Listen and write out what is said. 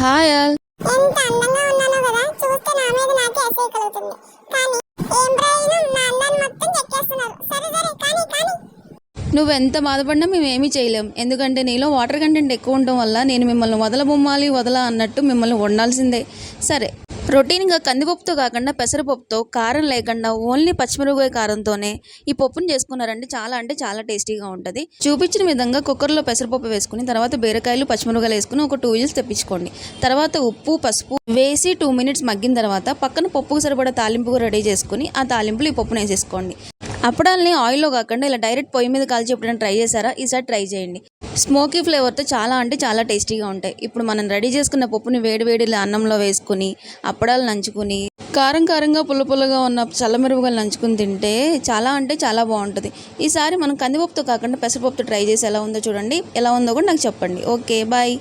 Hi all. ఎంత అందంగా ఉన్నానో కదా చూస్తే నా మీద నాకే అసహ్య కలుగుతుంది. కానీ ఏం ప్రయోజనం నా అందాన్ని మొత్తం చెక్కేస్తున్నారు. సరే సరే కానీ కానీ. నువ్వు ఎంత బాధపడినా మేము ఏమీ చేయలేం. ఎందుకంటే నీలో వాటర్ కంటెంట్ ఎక్కువ ఉండటం వల్ల నేను మిమ్మల్ని వదలబొమ్మాలి వదల అన్నట్టు మిమ్మల్ని వండాల్సిందే. సరే రొటీన్గా కందిపప్పుతో కాకుండా పెసరపప్పుతో కారం లేకుండా ఓన్లీ పచ్చిమిరపకాయ కారంతోనే ఈ పప్పును చేసుకున్నారంటే చాలా అంటే చాలా టేస్టీగా ఉంటుంది. చూపించిన విధంగా కుక్కర్లో పెసరపప్పు వేసుకుని తర్వాత బీరకాయలు పచ్చిమిరపకాయలు వేసుకుని ఒక టూ విజిల్స్ తెప్పించుకోండి. తర్వాత ఉప్పు పసుపు వేసి టూ మినిట్స్ మగ్గిన తర్వాత పక్కన పప్పుకు సరిపడా తాలింపు రెడీ చేసుకుని ఆ తాలింపులు ఈ పప్పును వేసేసుకోండి. అప్పడాలని ఆయిల్లో కాకుండా ఇలా డైరెక్ట్ పొయ్యి మీద కాల్చి ఎప్పుడైనా ట్రై చేశారా? ఈసారి ట్రై చేయండి. స్మోకీ ఫ్లేవర్తో చాలా అంటే చాలా టేస్టీగా ఉంటాయి. ఇప్పుడు మనం రెడీ చేసుకున్న పప్పుని వేడి అన్నంలో వేసుకుని అప్పడాలు నంచుకుని కారం కారంగా పుల్ల పుల్లగా ఉన్న చల్లమిరపకాయలు నంచుకుని తింటే చాలా అంటే చాలా బాగుంటుంది. ఈసారి మనం కందిపప్పుతో కాకుండా పెసరపప్పుతో ట్రై చేసి ఎలా ఉందో చూడండి. ఎలా ఉందో కూడా నాకు చెప్పండి. Okay bye.